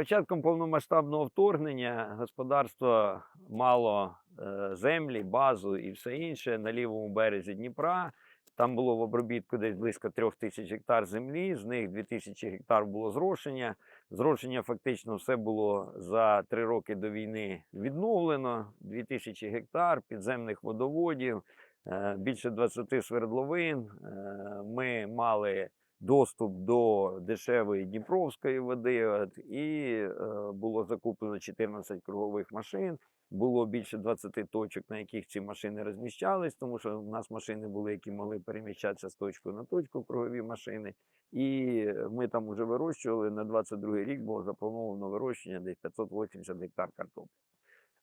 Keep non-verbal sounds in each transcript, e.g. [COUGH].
початком повномасштабного вторгнення господарство мало е, землі, базу і все інше на лівому березі Дніпра. Там було в обробітку десь близько трьох тисяч гектар землі, з них 2000 гектар було зрошення. Зрошення фактично все було за три роки до війни відновлено. 2000 гектар підземних водоводів, е, більше 20 свердловин. Е, Ми мали доступ до дешевої дніпровської води. І е, було закуплено 14 кругових машин. Було більше 20 точок, на яких ці машини розміщались, тому що у нас машини були, які могли переміщатися з точки на точку, кругові машини. І ми там вже вирощували. На 22 рік було заплановано вирощення десь 580 гектар картоплі.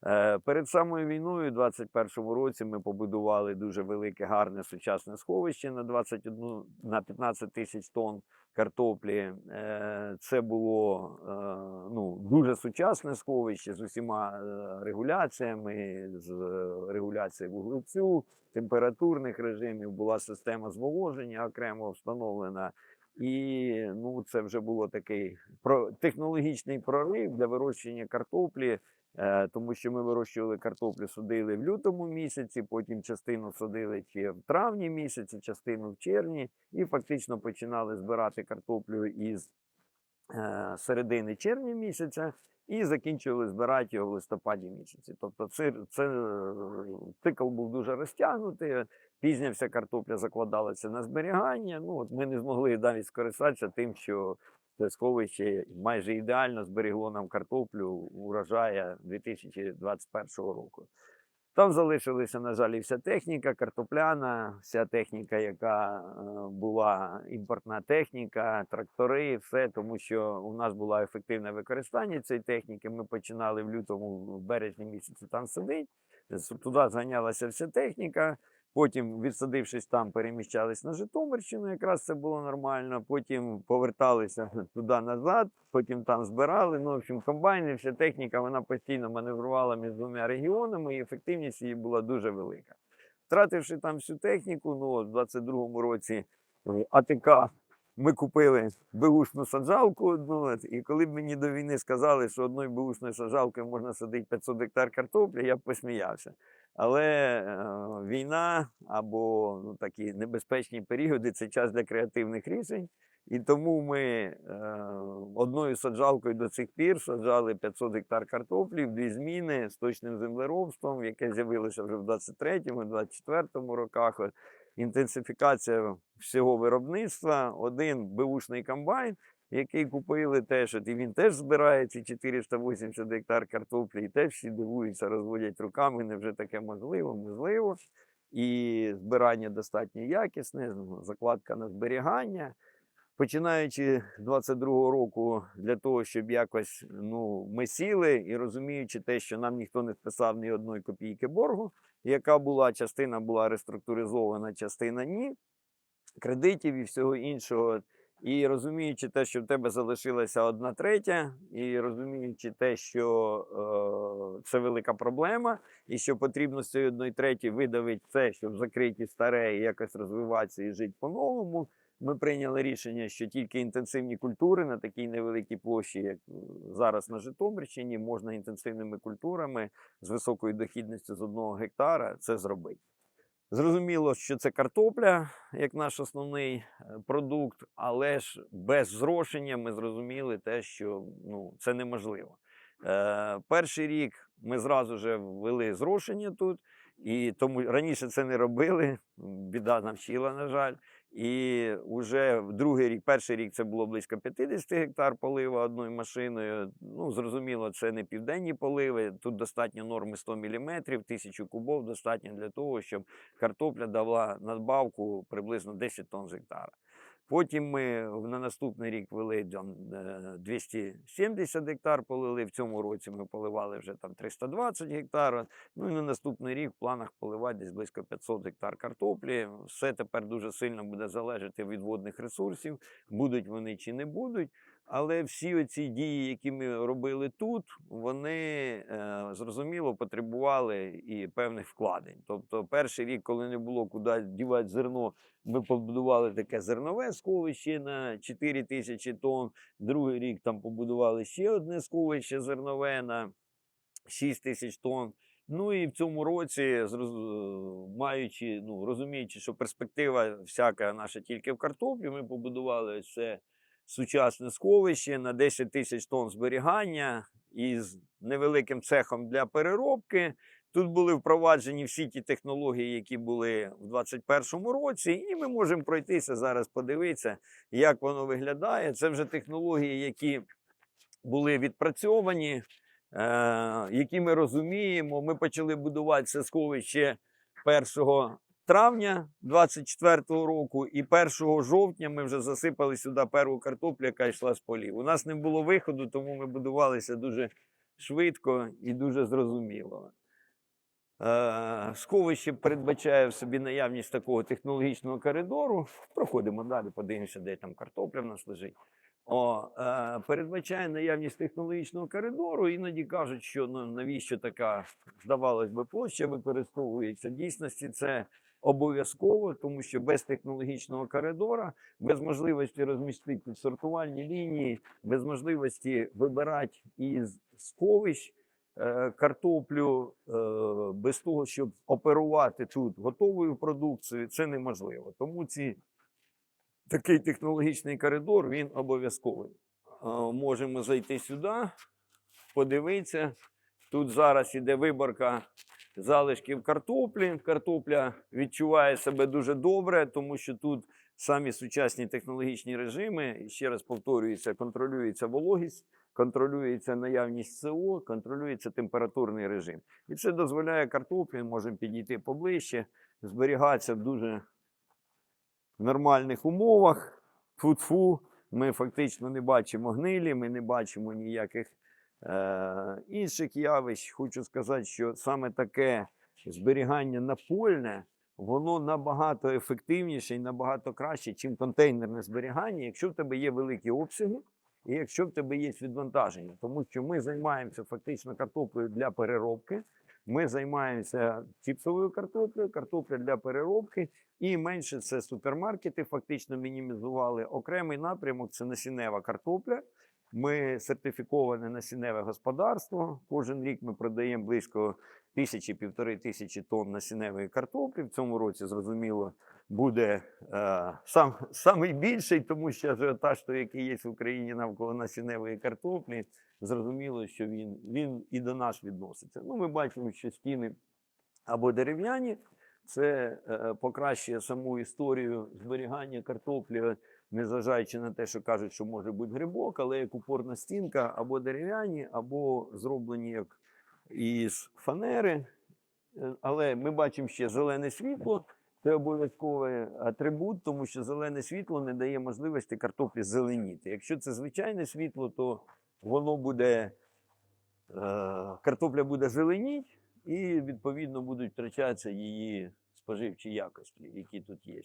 Е, Перед самою війною, у 2021 році, ми побудували дуже велике, гарне сучасне сховище на 21, на 15 тисяч тонн картоплі. Е, Це було е, ну, дуже сучасне сховище з усіма регуляціями, з регуляцією вуглецю, температурних режимів, була система зволоження окремо встановлена. І ну, це вже було такий технологічний прорив для вирощення картоплі. Е, тому що ми вирощували картоплю, садили в лютому місяці, потім частину садили ще в травні місяці, частину в червні, і фактично починали збирати картоплю із е, середини червня місяця і закінчували збирати його в листопаді місяці. Тобто це, це цикл був дуже розтягнутий. Пізня вся картопля закладалася на зберігання. Ну, от ми не змогли навіть скористатися тим, що це сховище майже ідеально зберегло нам картоплю урожая 2021 року. Там залишилася, на жаль, і вся техніка, картопляна, вся техніка, яка е, була імпортна техніка, трактори, все, тому що у нас було ефективне використання цієї техніки. Ми починали в лютому, в березні місяці там сидіти. Туди зганялася вся техніка. Потім, відсадившись там, переміщались на Житомирщину, якраз це було нормально. Потім поверталися [LAUGHS] туди назад, потім там збирали. Ну, в общем, комбайни, вся техніка, вона постійно маневрувала між двома регіонами, і ефективність її була дуже велика. Втративши там всю техніку, ну, в 22-му році е, АТК ми купили беушну саджалку одну. І коли б мені до війни сказали, що одною беушною саджалкою можна садити 500 гектар картоплі, я б посміявся. Але е, війна або ну, такі небезпечні періоди це час для креативних рішень. І тому ми е, одною саджалкою до цих пір саджали 500 гектар картоплі в дві зміни з точним землеробством, яке з'явилося вже в 23-му, 24-му роках. Інтенсифікація всього виробництва, один беушний комбайн, який купили теж, от, і він теж збирає ці 480 гектар картоплі, і теж всі дивуються, розводять руками, невже таке можливо, можливо. І збирання достатньо якісне, ну, закладка на зберігання. Починаючи з 22-го року, для того, щоб якось ну, ми сіли і розуміючи те, що нам ніхто не списав ні одної копійки боргу, яка була, частина була реструктуризована, частина ні, кредитів і всього іншого. І розуміючи те, що в тебе залишилася одна третя, і розуміючи те, що е, це велика проблема, і що потрібно з цієї одної треті видавити це, щоб закрити старе і якось розвиватися і жити по-новому. Ми прийняли рішення, що тільки інтенсивні культури на такій невеликій площі, як зараз на Житомирщині, можна інтенсивними культурами з високою дохідністю з одного гектара це зробити. Зрозуміло, що це картопля як наш основний е, продукт, але ж без зрошення ми зрозуміли те, що ну, це неможливо. Е, перший рік ми зразу вже ввели зрошення тут, і тому раніше це не робили. Біда навчила, на жаль. І вже другий рік, перший рік це було близько 50 гектар полива одною машиною. Ну, зрозуміло, це не південні поливи. Тут достатньо норми 100 мм, 1000 кубов достатньо для того, щоб картопля дала надбавку приблизно 10 тонн з гектара. Потім ми на наступний рік вели там, е, 270 гектар полили. В цьому році ми поливали вже там 320 гектар. Ну і на наступний рік в планах поливати десь близько 500 гектар картоплі. Все тепер дуже сильно буде залежати від водних ресурсів, будуть вони чи не будуть. Але всі оці дії, які ми робили тут, вони е, зрозуміло потребували і певних вкладень. Тобто, перший рік, коли не було куди дівати зерно, ми побудували таке зернове сховище на 4 тисячі тонн. Другий рік там побудували ще одне сховище зернове на 6 тисяч тонн. Ну і в цьому році, маючи, ну розуміючи, що перспектива всяка наша тільки в картоплі, ми побудували це сучасне сховище на 10 тисяч тонн зберігання із невеликим цехом для переробки. Тут були впроваджені всі ті технології, які були в 2021 році, і ми можемо пройтися зараз, подивитися, як воно виглядає. Це вже технології, які були відпрацьовані, е, які ми розуміємо. Ми почали будувати це сховище 1 травня 24-го року, і 1 жовтня ми вже засипали сюди перву картоплю, яка йшла з полів. У нас не було виходу, тому ми будувалися дуже швидко і дуже зрозуміло. Е, Сховище передбачає в собі наявність такого технологічного коридору. Проходимо далі, подивимося, де там картопля в нас лежить. О, е, передбачає наявність технологічного коридору. Іноді кажуть, що ну, навіщо така, здавалось би, площа використовується. В дійсності це обов'язково, тому що без технологічного коридора, без можливості розмістити сортувальні лінії, без можливості вибирати із сховищ е, картоплю е, без того, щоб оперувати тут готовою продукцією, це неможливо. Тому ці такий технологічний коридор він обов'язковий. Е, Можемо зайти сюди, подивитися. Тут зараз іде виборка залишків картоплі. Картопля відчуває себе дуже добре, тому що тут самі сучасні технологічні режими, ще раз повторюється, контролюється вологість, контролюється наявність СО, контролюється температурний режим. І це дозволяє картоплі, можемо підійти поближче, зберігатися в дуже нормальних умовах. Фу-фу, ми фактично не бачимо гнилі, ми не бачимо ніяких е, інших явищ. Хочу сказати, що саме таке зберігання напольне, воно набагато ефективніше і набагато краще, ніж контейнерне зберігання, якщо в тебе є великі обсяги. І якщо в тебе є відвантаження, тому що ми займаємося фактично картоплею для переробки, ми займаємося чіпсовою картоплею, картопля для переробки, і менше це супермаркети, фактично мінімізували. Окремий напрямок це насіннева картопля. Ми сертифіковане насінневе господарство. Кожен рік ми продаємо близько тисячі півтори тисячі тонн насінневої картоплі. В цьому році, зрозуміло, буде е, сам, самий більший, тому що ажіотаж, той, який є в Україні навколо насінневої картоплі, зрозуміло, що він, він і до нас відноситься. Ну, ми бачимо, що стіни або дерев'яні, це е, покращує саму історію зберігання картоплі, незважаючи на те, що кажуть, що може бути грибок, але як упорна стінка або дерев'яні, або зроблені як із фанери. Е, Але ми бачимо ще зелене світло. Це обов'язковий атрибут, тому що зелене світло не дає можливості картоплі зеленіти. Якщо це звичайне світло, то воно буде, е, картопля буде зеленіть, і відповідно будуть втрачатися її споживчі якості, які тут є.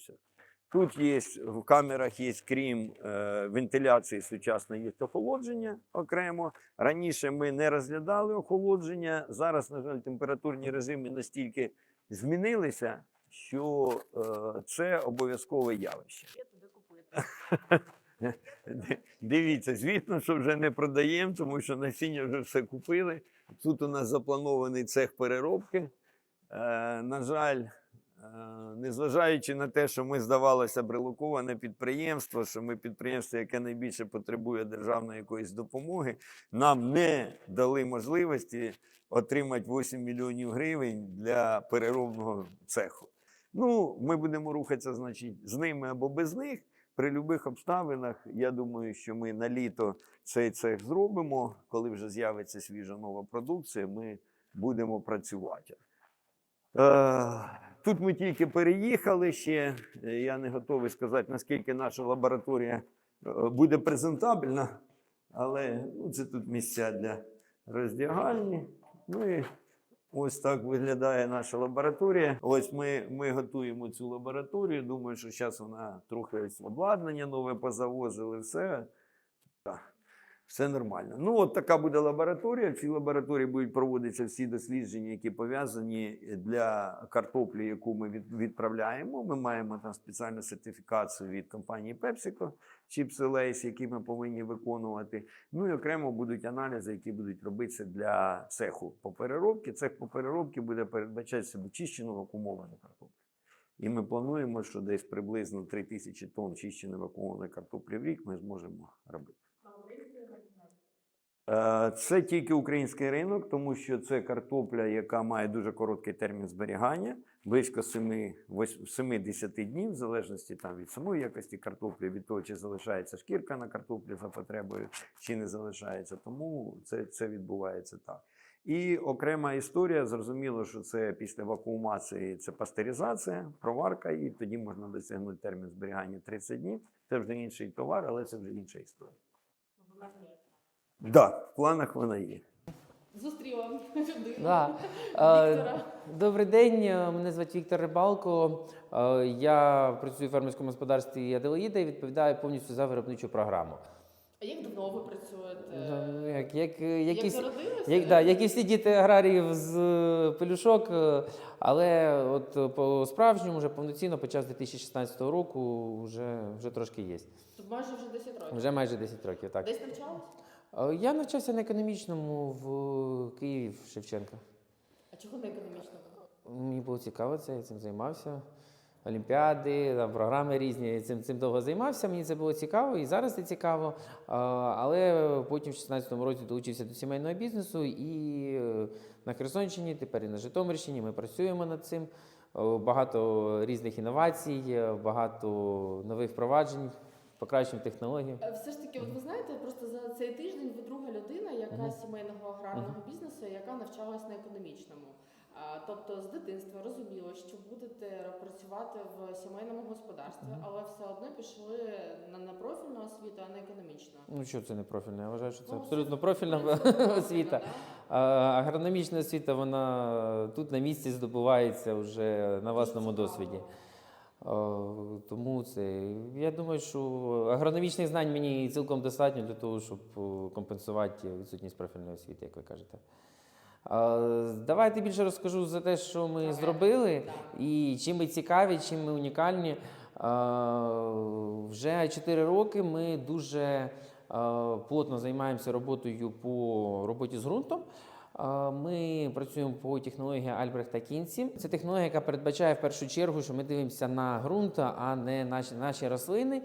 Тут є в камерах є, крім е, вентиляції сучасної, є охолодження окремо. Раніше ми не розглядали охолодження. Зараз, на жаль, температурні режими настільки змінилися, що е, це обов'язкове явище. Є туди купити. [LAUGHS] Дивіться, звісно, що вже не продаємо, тому що насіння вже все купили. Тут у нас запланований цех переробки. Е, на жаль, незважаючи на те, що ми здавалося б підприємство, що ми підприємство, яке найбільше потребує державної якоїсь допомоги, нам не дали можливості отримати 8 мільйонів гривень для переробного цеху. Ну, ми будемо рухатися, значить, з ними або без них. При будь-яких обставинах, я думаю, що ми на літо цей цех зробимо. Коли вже з'явиться свіжа нова продукція, ми будемо працювати. Е, Тут ми тільки переїхали ще. Е, Я не готовий сказати, наскільки наша лабораторія е, буде презентабельна, але ну, це тут місця для роздягальні. Ну і ось так виглядає наша лабораторія. Ось ми, ми готуємо цю лабораторію. Думаю, що зараз вона трохи обладнання нове позавозили, все. Все нормально. Ну, от така буде лабораторія. В цій лабораторії будуть проводитися всі дослідження, які пов'язані для картоплі, яку ми відправляємо. Ми маємо там спеціальну сертифікацію від компанії PepsiCo, Chips Lays, які ми повинні виконувати. Ну і окремо будуть аналізи, які будуть робитися для цеху по переробці. Цех по переробці буде передбачати себе чищену вакуумовану картоплю. І ми плануємо, що десь приблизно 3 тисячі тонн чищеної вакуумованої картоплі в рік ми зможемо робити. Е, Це тільки український ринок, тому що це картопля, яка має дуже короткий термін зберігання, близько 7, 70 днів, в залежності там, від самої якості картоплі, від того, чи залишається шкірка на картоплі за потребою, чи не залишається. Тому це, це відбувається так. І окрема історія, зрозуміло, що це після вакуумації це пастеризація, проварка, і тоді можна досягнути термін зберігання 30 днів. Це вже інший товар, але це вже інша історія. Так, да, в планах вона є. Зустріла [LAUGHS] людину. Да. Віктора. Е, Добрий день, е, мене звати Віктор Рибалко. Е, Я працюю в фермерському господарстві Аделаїда і відповідаю повністю за виробничу програму. А як давно ви працюєте? Ну, Як, як, Як якісь, як, да, як і всі діти аграріїв з е, пелюшок, е, але от е, по-справжньому вже повноцінно почав з 2016 року, вже, вже трошки є. Тут майже вже 10 років. Вже майже 10 років, так. Десь навчалась? Е, Я навчався на економічному в Києві в Шевченка. А чого не економічно? Мені було цікаво це, я цим займався. Олімпіади, там, програми різні. Цим, цим довго займався. Мені це було цікаво і зараз це цікаво. Але потім в 16-му році долучився до сімейного бізнесу і е, на Херсонщині, тепер і на Житомирщині. Ми працюємо над цим. Багато різних інновацій, е, багато нових впроваджень, покращень технологій. Е, Все ж таки, от ви знаєте, просто за цей тиждень ви друга людина, яка з сімейного аграрного бізнесу, яка навчалась на економічному. Тобто з дитинства розуміла, що будете працювати в сімейному господарстві, Мгм. але все одно пішли на, на профільну освіту, а не економічну. Ну що це не профільне? Я вважаю, що це Ну, абсолютно профільна [LAUGHS] профільна, освіта. да. Агрономічна освіта, вона тут на місці здобувається вже на власному досвіді. А, Тому це я думаю, що агрономічних знань мені цілком достатньо для того, щоб компенсувати відсутність профільної освіти, як ви кажете. Давайте більше розкажу за те, що ми зробили, і чим ми цікаві, чим ми унікальні. Вже 4 роки ми дуже плотно займаємося роботою по роботі з ґрунтом. А, Ми працюємо по технології Альбрехта Кінці. Це технологія, яка передбачає в першу чергу, що ми дивимося на ґрунт, а не наші, наші рослини,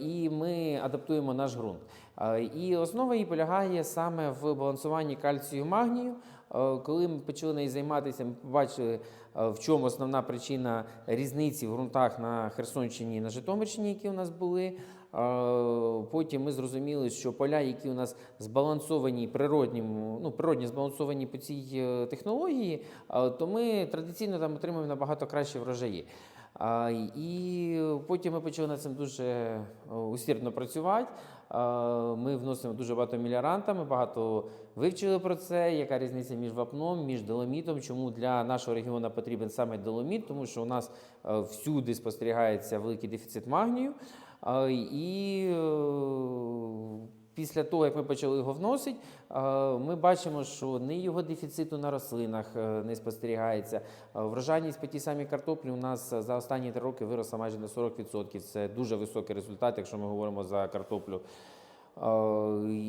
і ми адаптуємо наш ґрунт. І основа її полягає саме в балансуванні кальцію магнію. Е, Коли ми почали нею займатися, ми побачили, е, в чому основна причина різниці в ґрунтах на Херсонщині і на Житомирщині, які у нас були. Потім ми зрозуміли, що поля, які у нас збалансовані природнім, ну, природні збалансовані по цій е, технології, то ми традиційно там отримуємо набагато кращі врожаї. І потім ми почали над цим дуже е, усердно працювати. Ми вносимо дуже багато міліоранта, ми багато вивчили про це, яка різниця між вапном, між доломітом, чому для нашого регіону потрібен саме доломіт, тому що у нас е, всюди спостерігається великий дефіцит магнію. І е, після того, як ми почали його вносити, е, ми бачимо, що не його дефіциту на рослинах е, не спостерігається. Врожайність по тій самій картоплі у нас за останні три роки виросла майже на 40%. Це дуже високий результат, якщо ми говоримо за картоплю. Е,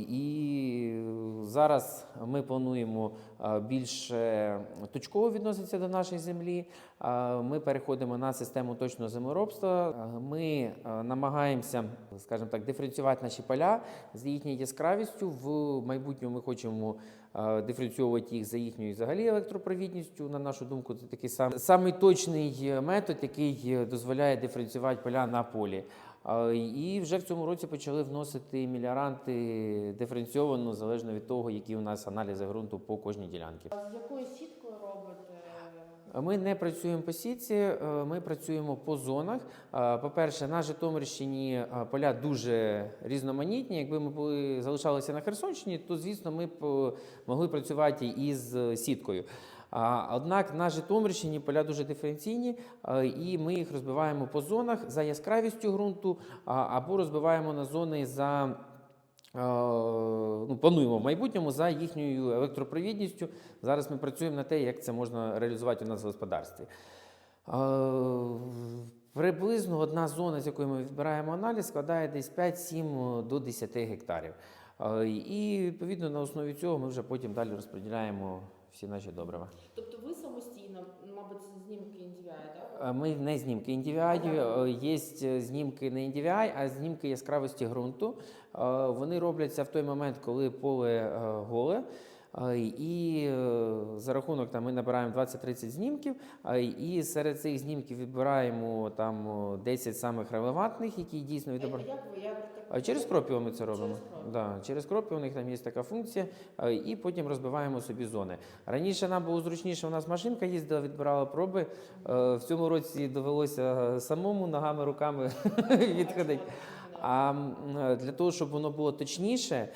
І зараз ми плануємо е, більше точково відноситися до нашої землі. Е, Ми переходимо на систему точного землеробства. Ми намагаємося, скажімо так, диференціювати наші поля з їхньою яскравістю. В майбутньому ми хочемо диференціювати їх за їхньою взагалі електропровідністю. На нашу думку, це такий сам, самий точний метод, який дозволяє диференціювати поля на полі. І вже в цьому році почали вносити міліоранти диференційовано, залежно від того, які у нас аналізи ґрунту по кожній ділянці. А з якою сіткою робите? Ми не працюємо по сітці, ми працюємо по зонах. По-перше, на Житомирщині поля дуже різноманітні. Якби ми були залишалися на Херсонщині, то звісно ми б е, могли працювати із сіткою. Однак на Житомирщині поля дуже диференційні, е, і ми їх розбиваємо по зонах за яскравістю ґрунту або розбиваємо на зони за ну, плануємо в майбутньому за їхньою електропровідністю. Зараз ми працюємо на те, як це можна реалізувати у нас в господарстві. Е, Приблизно одна зона, з якої ми відбираємо аналіз, складає десь 5-7 до 10 гектарів. Е, І відповідно на основі цього ми вже потім далі розподіляємо всі наші добрива. Тобто ви самостійно, мабуть, знімки NDVI, так? Е, Ми не знімки індивідуальні, є знімки не індивідуальні, а знімки яскравості ґрунту. Е, Вони робляться в той момент, коли поле е, голе. Е, І е, за рахунок там ми набираємо 20-30 знімків, е, і серед цих знімків відбираємо там о, 10 самих релевантних, які дійсно відображають. Як? А Через Кропіо ми це робимо. Через. Да, через Кропіо у них там є така функція, е, і потім розбиваємо собі зони. Раніше нам було зручніше, у нас машинка їздила, відбирала проби. Е, В цьому році довелося самому ногами, руками [LAUGHS] відходити. А для того, щоб воно було точніше,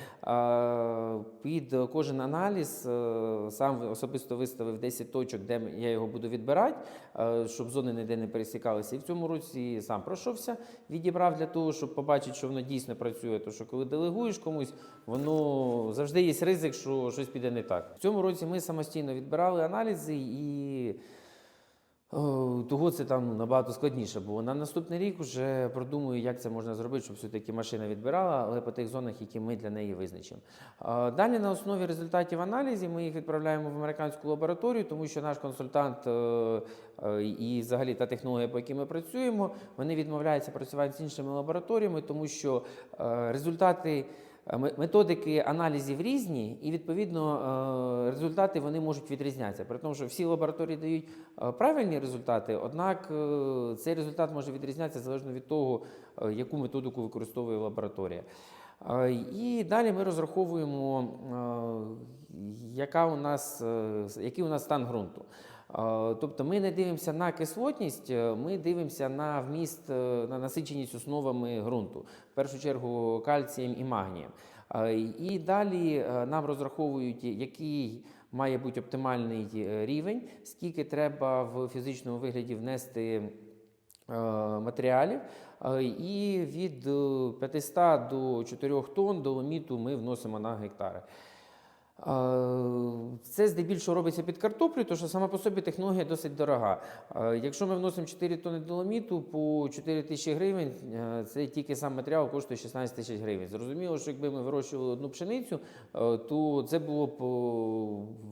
під кожен аналіз е, сам особисто виставив 10 точок, де я його буду відбирати, е, щоб зони ніде не пересікалися. І в цьому році сам пройшовся, відібрав для того, щоб побачити, що воно дійсно працює. Тому що коли делегуєш комусь, воно завжди є ризик, що щось піде не так. В цьому році ми самостійно відбирали аналізи і. О, Того це там набагато складніше було. На наступний рік вже продумую, як це можна зробити, щоб все-таки машина відбирала, але по тих зонах, які ми для неї визначимо. Далі на основі результатів аналізів ми їх відправляємо в американську лабораторію, тому що наш консультант е, е, і взагалі та технологія, по якій ми працюємо, вони відмовляються працювати з іншими лабораторіями, тому що е, результати. Е, ме- Методики аналізів різні, і відповідно е, результати вони можуть відрізнятися. При тому, що всі лабораторії дають е, правильні результати, однак цей результат може відрізнятися залежно від того, яку методику використовує лабораторія. І далі ми розраховуємо, яка у нас, який у нас стан ґрунту. Тобто ми не дивимося на кислотність, е, ми дивимося на вміст, е, на насиченість основами ґрунту, в першу чергу кальцієм і магнієм. І далі е, нам розраховують, який має бути оптимальний рівень, скільки треба в фізичному вигляді внести матеріалів. І від е, 500 до 4 тонн доломіту ми вносимо на гектари. Е, Це здебільшого робиться під картоплю, тому що сама по собі технологія досить дорога. Е, Якщо ми вносимо 4 тонни доломіту по 4 тисячі гривень, е, це тільки сам матеріал коштує 16 тисяч гривень. Зрозуміло, що якби ми вирощували одну пшеницю, е, то це було б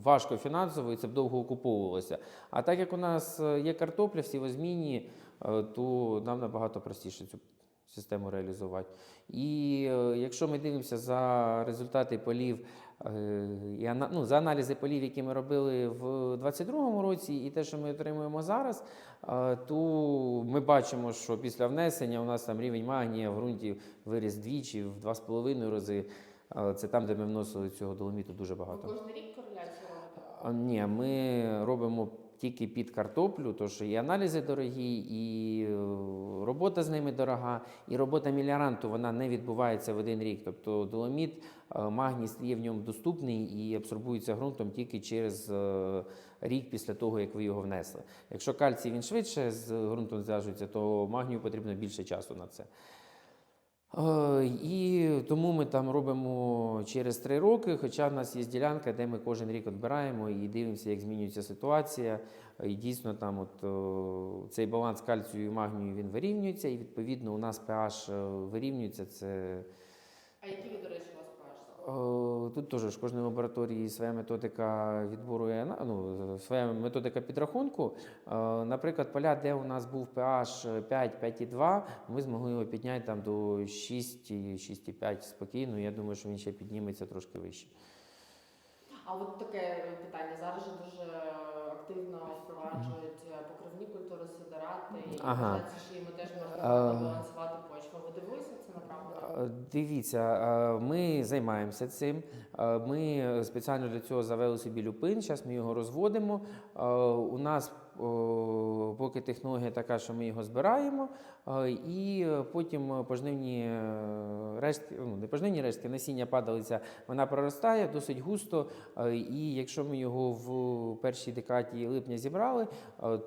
важко фінансово і це б довго окуповувалося. А так як у нас е, є картопля, всі возмінні, е, то нам набагато простіше цю систему реалізувати. І е, якщо ми дивимося за результати полів, е, і ну, за аналізи полів, які ми робили в 2022 році, і те, що ми отримуємо зараз, е, то ми бачимо, що після внесення у нас там рівень магнія в ґрунті виріс двічі, в два з половиною рази. Це там, де ми вносили цього доломіту дуже багато. кожен рік кореляцію робите? Ні, ми робимо тільки під картоплю, що і аналізи дорогі, і е, робота з ними дорога, і робота міліаранту вона не відбувається в один рік. Тобто доломіт, е, магній є в ньому доступний і абсорбується ґрунтом тільки через е, рік після того, як ви його внесли. Якщо кальцій він швидше з ґрунтом зв'яжується, то магнію потрібно більше часу на це. Е, І тому ми там робимо через три роки, хоча в нас є ділянка, де ми кожен рік відбираємо і дивимося, як змінюється ситуація. І дійсно там от, о, цей баланс кальцію і магнію він вирівнюється, і відповідно у нас pH е, вирівнюється. Це А які ви, до речі, Тут теж в кожній лабораторії своя методика відбору, ну, своя методика підрахунку. Е, Наприклад, поля, де у нас був pH 5-5,2, ми змогли його підняти там до 6, 6,5 спокійно. Я думаю, що він ще підніметься трошки вище. А от таке питання. Зараз же дуже активно впроваджують е, покривні культури сидорати, і Ага. що їм теж можна балансувати почву. Ви дивилися це направду? Е, Дивіться, е, ми займаємося цим. Е, Ми спеціально для цього завели собі люпин. Зараз ми його розводимо. Е, У нас поки технологія така, що ми його збираємо, е, і потім пожнивні е, рештки, ну не пожнивні рештки, насіння падалиця, вона проростає досить густо. е, І якщо ми його в першій декаді липня зібрали,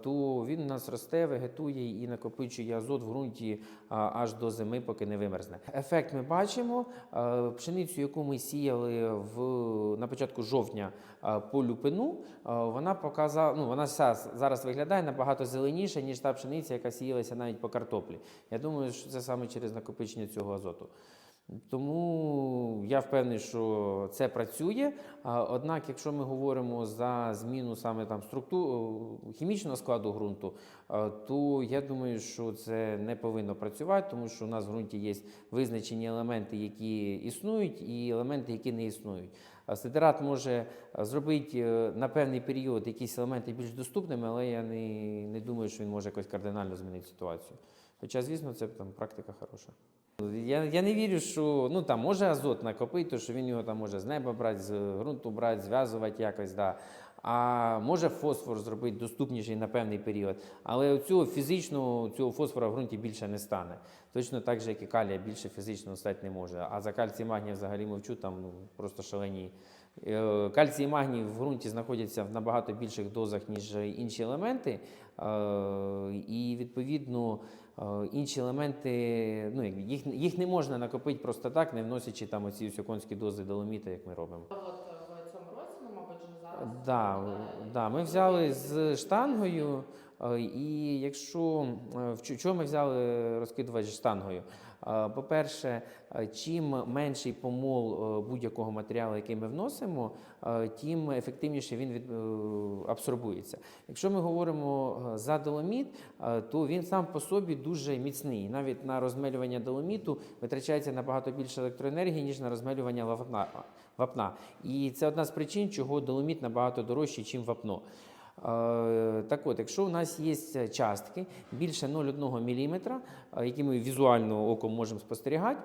то він у нас росте, вегетує і накопичує азот в ґрунті аж до зими, поки не вимерзне. Ефект ми бачимо. Пшеницю, яку ми сіяли в на початку жовтня по люпину, вона показала, ну вона вся зараз виглядає набагато зеленіше, ніж та пшениця, яка сіялася навіть по картоплі. Я думаю, що це саме через накопичення цього азоту. Тому я впевнений, що це працює. Однак, якщо ми говоримо за зміну саме там структур хімічного складу ґрунту, то я думаю, що це не повинно працювати, тому що у нас в ґрунті є визначені елементи, які існують, і елементи, які не існують. А Сидерат може зробити е, на певний період якісь елементи більш доступними, але я не, не думаю, що він може якось кардинально змінити ситуацію. Хоча, звісно, це там практика хороша. Я, я не вірю, що ну там може азот накопити, що він його там може з неба брати, з ґрунту брати, зв'язувати якось. Да. А може фосфор зробити доступніший на певний період. Але цього фізичного цього фосфора в ґрунті більше не стане. Точно так же, як і калія більше фізично стати не може. А за кальцій магній взагалі мовчу, там ну, просто шалені. Е, Кальцій і магній в ґрунті знаходяться в набагато більших дозах, ніж інші елементи. Е, І відповідно е, інші елементи, ну їх, їх не можна накопити просто так, не вносячи там оці конські дози доломіта, як ми робимо. А от в цьому році, ну мабуть, вже зараз. Да, да, ми взяли з штангою, і якщо е, чого ми взяли розкидувач штангою? Е, По-перше, е, чим менший помол е, будь-якого матеріалу, який ми вносимо, е, тим ефективніше він від, е, абсорбується. Якщо ми говоримо е, за доломіт, е, то він сам по собі дуже міцний. Навіть на розмелювання доломіту витрачається набагато більше електроенергії, ніж на розмелювання вапна. І це одна з причин, чого доломіт набагато дорожчий, ніж вапно. Е, Так от, якщо у нас є частки більше 0,1 мм, які ми візуально оком можемо спостерігати,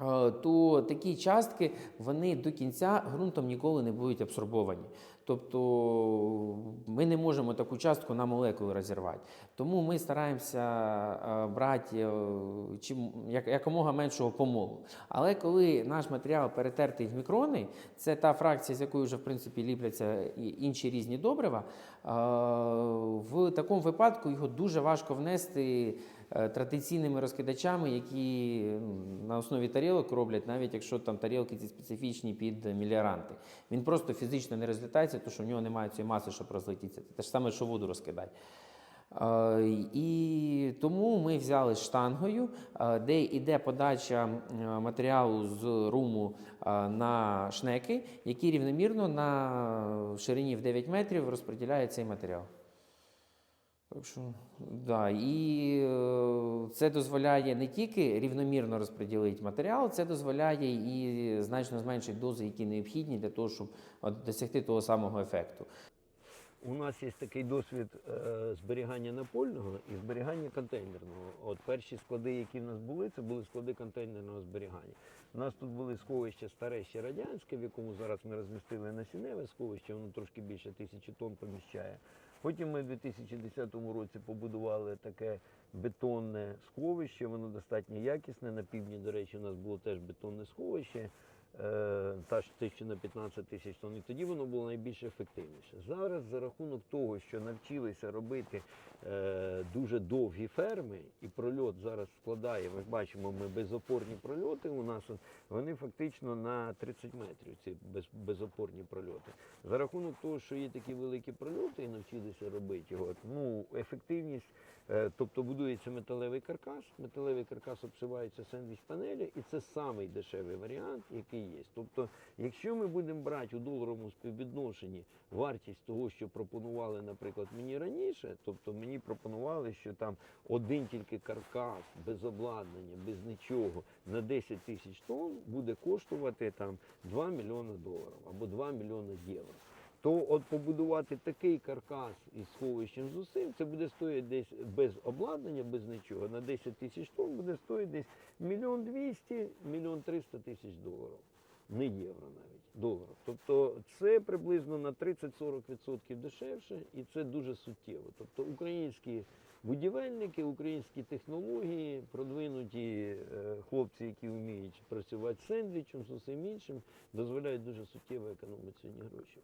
е, то такі частки вони до кінця ґрунтом ніколи не будуть абсорбовані. Тобто ми не можемо таку частку на молекули розірвати. Тому ми стараємося е, брати е, чим, якомога меншого помолу. Але коли наш матеріал перетертий в мікрони, це та фракція, з якою вже в принципі ліпляться інші різні добрива, е, в такому випадку його дуже важко внести традиційними розкидачами, які на основі тарілок роблять, навіть якщо там тарілки ці специфічні під міліаранти. Він просто фізично не розлітається, тому що в нього немає цієї маси, щоб розлетітися. Те ж саме, що воду розкидати. Е, І тому ми взяли штангою, е, де йде подача е, матеріалу з руму е, на шнеки, які рівномірно на ширині в 9 метрів розподіляє цей матеріал. Так що, да, і е, це дозволяє не тільки рівномірно розподілити матеріал, це дозволяє і значно зменшити дози, які необхідні для того, щоб досягти того самого ефекту. У нас є такий досвід е, зберігання напольного і зберігання контейнерного. От перші склади, які в нас були, це були склади контейнерного зберігання. У нас тут були сховища старе ще радянське, в якому зараз ми розмістили насінневе сховище, воно трошки більше тисячі тонн поміщає. Потім ми в 2010 році побудували таке бетонне сховище, воно достатньо якісне. На півдні, до речі, у нас було теж бетонне сховище. Е, Та ж тисячу на 15 тисяч тонн, і тоді воно було найбільш ефективніше. Зараз за рахунок того, що навчилися робити е, дуже довгі ферми, і прольот зараз складає, ми бачимо, ми безопорні прольоти у нас, вони фактично на 30 метрів, ці без, безопорні прольоти. За рахунок того, що є такі великі прольоти і навчилися робити його, ну, ефективність, тобто будується металевий каркас, металевий каркас обсивається сендвіч панелі, і це самий дешевий варіант, який є. Тобто, якщо ми будемо брати у доларовому співвідношенні вартість того, що пропонували, наприклад, мені раніше, тобто мені пропонували, що там один тільки каркас без обладнання, без нічого на 10 тисяч тонн буде коштувати там 2 мільйони доларів або 2 мільйони євро. То от побудувати такий каркас із сховищем з усім, це буде стоїти десь без обладнання, без нічого. На 10 тисяч тонн буде стоїти десь мільйон двісті, мільйон триста тисяч доларів. не євро навіть, доларів. Тобто це приблизно на 30-40% дешевше, і це дуже суттєво. Тобто українські будівельники, українські технології, продвинуті е, хлопці, які вміють працювати з сендвічем, з усім іншим, дозволяють дуже суттєво економити сьогодні гроші.